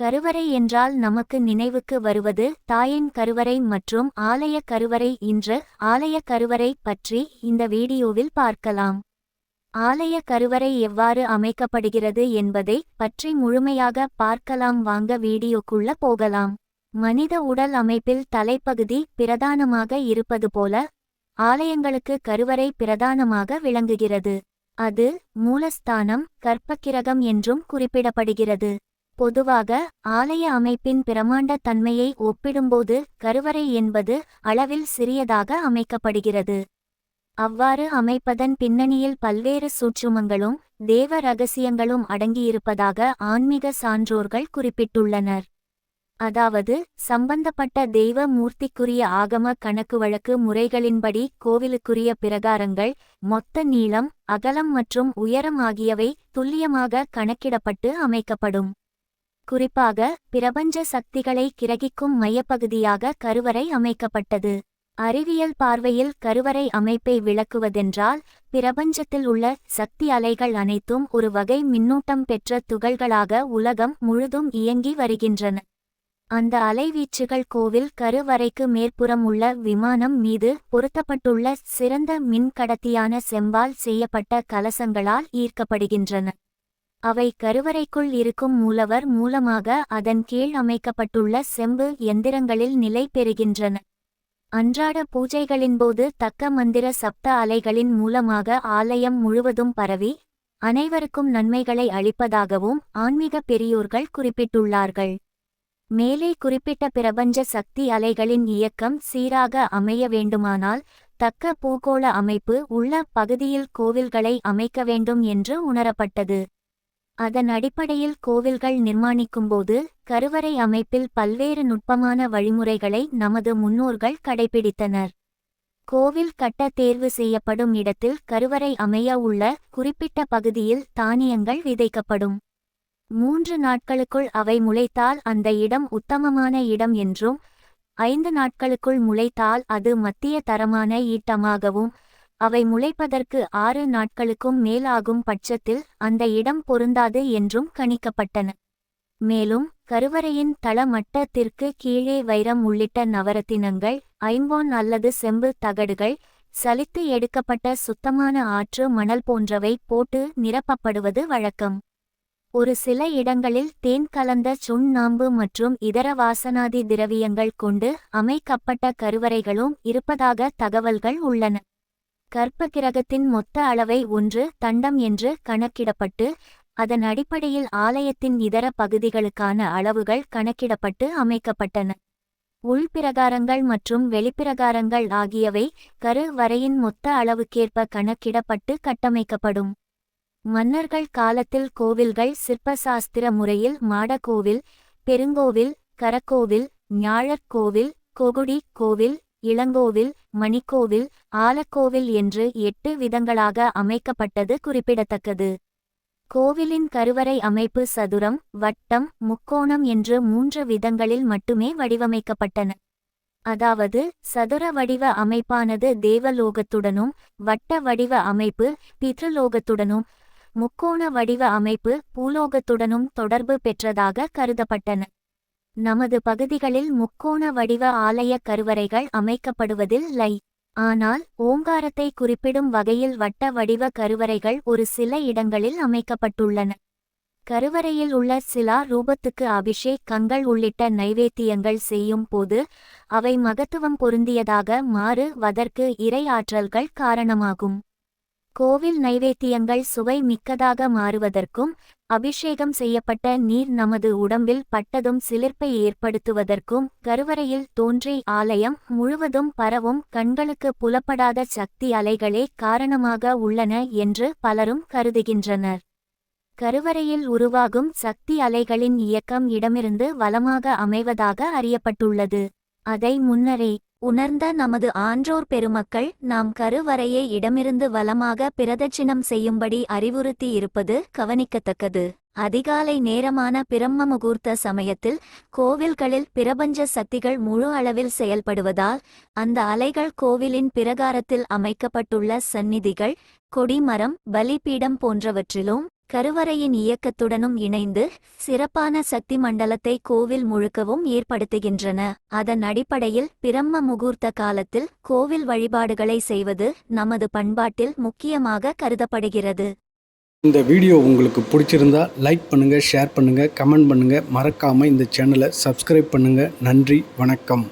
கருவறை என்றால் நமக்கு நினைவுக்கு வருவது தாயின் கருவறை மற்றும் ஆலய கருவறை இன்று ஆலய கருவறை பற்றி இந்த வீடியோவில் பார்க்கலாம். ஆலய கருவறை எவ்வாறு அமைக்கப்படுகிறது என்பதை பற்றி முழுமையாக பார்க்கலாம். வாங்க வீடியோக்குள்ள போகலாம். மனித உடல் அமைப்பில் தலைப்பகுதி பிரதானமாக இருப்பது போல ஆலயங்களுக்கு கருவறை பிரதானமாக விளங்குகிறது. அது மூலஸ்தானம் கற்பக்கிரகம் என்றும் குறிப்பிடப்படுகிறது. பொதுவாக ஆலய அமைப்பின் பிரமாண்ட தன்மையை ஒப்பிடும்போது கருவறை என்பது அளவில் சிறியதாக அமைக்கப்படுகிறது. அவ்வாறு அமைப்பதன் பின்னணியில் பல்வேறு சூட்சுமங்களும் தேவ ரகசியங்களும் அடங்கியிருப்பதாக ஆன்மீக சான்றோர்கள் குறிப்பிட்டுள்ளனர். அதாவது சம்பந்தப்பட்ட தெய்வ மூர்த்திக்குரிய ஆகம கணக்கு வழக்கு முறைகளின்படி கோவிலுக்குரிய பிரகாரங்கள் மொத்த நீளம் அகலம் மற்றும் உயரம் ஆகியவை துல்லியமாக கணக்கிடப்பட்டு அமைக்கப்படும். குறிப்பாக பிரபஞ்ச சக்திகளை கிரகிக்கும் மையப்பகுதியாக கருவறை அமைக்கப்பட்டது. அறிவியல் பார்வையில் கருவறை அமைப்பை விளக்குவதென்றால் பிரபஞ்சத்தில் உள்ள சக்தி அலைகள் அனைத்தும் ஒரு வகை மின்னூட்டம் பெற்ற துகள்களாக உலகம் முழுதும் இயங்கி வருகின்றன. அந்த அலைவீச்சுகள் கோவில் கருவறைக்கு மேற்புறம் உள்ள விமானம் மீது பொருத்தப்பட்டுள்ள சிறந்த மின்கடத்தியான செம்பால் செய்யப்பட்ட கலசங்களால் ஈர்க்கப்படுகின்றன. அவை கருவறைக்குள் இருக்கும் மூலவர் மூலமாக அதன் கீழ் அமைக்கப்பட்டுள்ள செம்பு எந்திரங்களில் நிலை பெறுகின்றன. அன்றாட பூஜைகளின்போது தக்க மந்திர சப்த அலைகளின் மூலமாக ஆலயம் முழுவதும் பரவி அனைவருக்கும் நன்மைகளை அளிப்பதாகவும் ஆன்மீக பெரியோர்கள் குறிப்பிட்டுள்ளார்கள். மேலே குறிப்பிட்ட பிரபஞ்ச சக்தி அலைகளின் இயக்கம் சீராக அமைய வேண்டுமானால் தக்க பூகோள அமைப்பு உள்ள பகுதியில் கோவில்களை அமைக்க வேண்டும் என்று உணரப்பட்டது. அதன் அடிப்படையில் கோவில்கள் நிர்மாணிக்கும்போது கருவறை அமைப்பில் பல்வேறு நுட்பமான வழிமுறைகளை நமது முன்னோர்கள் கடைபிடித்தனர். கோவில் கட்ட தேர்வு செய்யப்படும் இடத்தில் கருவறை அமைய உள்ள குறிப்பிட்ட பகுதியில் தானியங்கள் விதைக்கப்படும். மூன்று நாட்களுக்குள் அவை முளைத்தால் அந்த இடம் உத்தமமான இடம் என்றும் ஐந்து நாட்களுக்குள் முளைத்தால் அது மத்திய தரமான ஈட்டமாகவும் அவை முளைப்பதற்கு ஆறு நாட்களுக்கும் மேலாகும் பட்சத்தில் அந்த இடம் பொருந்தாது என்றும் கணிக்கப்பட்டன. மேலும் கருவறையின் தளமட்டத்திற்கு கீழே வைரம் உள்ளிட்ட நவரத்தினங்கள் ஐம்போன் அல்லது செம்பு தகடுகள் சலித்து எடுக்கப்பட்ட சுத்தமான ஆற்று மணல் போன்றவை போட்டு நிரப்பப்படுவது வழக்கம். ஒரு சில இடங்களில் தேன் கலந்த சுண்ணாம்பு மற்றும் இதர வாசனாதி திரவியங்கள் கொண்டு அமைக்கப்பட்ட கருவறைகளும் இருப்பதாக தகவல்கள் உள்ளன. கற்பகிரகத்தின் மொத்த அளவை ஒன்று தண்டம் என்று கணக்கிடப்பட்டு அதன் அடிப்படையில் ஆலயத்தின் இதர பகுதிகளுக்கான அளவுகள் கணக்கிடப்பட்டு அமைக்கப்பட்டன. உள்பிரகாரங்கள் மற்றும் வெளிப்பிரகாரங்கள் ஆகியவை கரு வரையின் மொத்த அளவுக்கேற்ப கணக்கிடப்பட்டு கட்டமைக்கப்படும். மன்னர்கள் காலத்தில் கோவில்கள் சிற்பசாஸ்திர முறையில் மாடக்கோவில் பெருங்கோவில் கரக்கோவில் ஞாழற்கோவில் கொகுடி கோவில் இளங்கோவில் மணிக்கோவில் ஆலக்கோவில் என்று எட்டு விதங்களாக அமைக்கப்பட்டது குறிப்பிடத்தக்கது. கோவிலின் கருவறை அமைப்பு சதுரம் வட்டம் முக்கோணம் என்று மூன்று விதங்களில் மட்டுமே வடிவமைக்கப்பட்டன. அதாவது சதுர வடிவ அமைப்பானது தேவலோகத்துடனும் வட்ட வடிவ அமைப்பு பித்ருலோகத்துடனும் முக்கோண வடிவ அமைப்பு பூலோகத்துடனும் தொடர்பு பெற்றதாக கருதப்பட்டன. நமது பகுதிகளில் முக்கோண வடிவ ஆலய கருவறைகள் அமைக்கப்படுவதில் லை. ஆனால் ஓங்காரத்தை குறிப்பிடும் வகையில் வட்ட வடிவ கருவறைகள் ஒரு சில இடங்களில் அமைக்கப்பட்டுள்ளன. கருவறையில் உள்ள சிலா ரூபத்துக்கு அபிஷேக் கங்கள் உள்ளிட்ட நைவேத்தியங்கள் செய்யும் போது அவை மகத்துவம் பொருந்தியதாக மாறுவதற்கு இறை ஆற்றல்கள் காரணமாகும். கோவில் நைவேத்தியங்கள் சுவை மிக்கதாக மாறுவதற்கும் அபிஷேகம் செய்யப்பட்ட நீர் நமது உடம்பில் பட்டதும் சிலிர்ப்பை ஏற்படுத்துவதற்கும் கருவறையில் தோன்றி ஆலயம் முழுவதும் பரவும் கண்களுக்கு புலப்படாத சக்தி அலைகளே காரணமாக உள்ளன என்று பலரும் கருதுகின்றனர். கருவறையில் உருவாகும் சக்தி அலைகளின் இயக்கம் இடமிருந்து வலமாக அமைவதாக அறியப்பட்டுள்ளது. அதை முன்னரே உணர்ந்த நமது ஆன்றோர் பெருமக்கள் நாம் கருவறையை இடமிருந்து வலமாக பிரதட்சிணம் செய்யும்படி அறிவுறுத்தி இருப்பது கவனிக்கத்தக்கது. அதிகாலை நேரமான பிரம்ம முகூர்த்த சமயத்தில் கோவில்களில் பிரபஞ்ச சக்திகள் முழு அளவில் செயல்படுவதால் அந்த அலைகள் கோவிலின் பிரகாரத்தில் அமைக்கப்பட்டுள்ள சந்நிதிகள் கொடிமரம் பலிபீடம் போன்றவற்றிலும் கருவறையின் இயக்கத்துடனும் இணைந்து சிறப்பான சக்தி மண்டலத்தை கோவில் முழுக்கவும் ஏற்படுத்துகின்றன. அதன் அடிப்படையில் பிரம்ம முகூர்த்த காலத்தில் கோவில் வழிபாடுகளை செய்வது நமது பண்பாட்டில் முக்கியமாக கருதப்படுகிறது. இந்த வீடியோ உங்களுக்கு பிடிச்சிருந்தா லைக் பண்ணுங்கள் ஷேர் பண்ணுங்கள் கமெண்ட் பண்ணுங்கள் மறக்காமல் இந்த சேனலை சப்ஸ்கிரைப் பண்ணுங்கள் நன்றி வணக்கம்.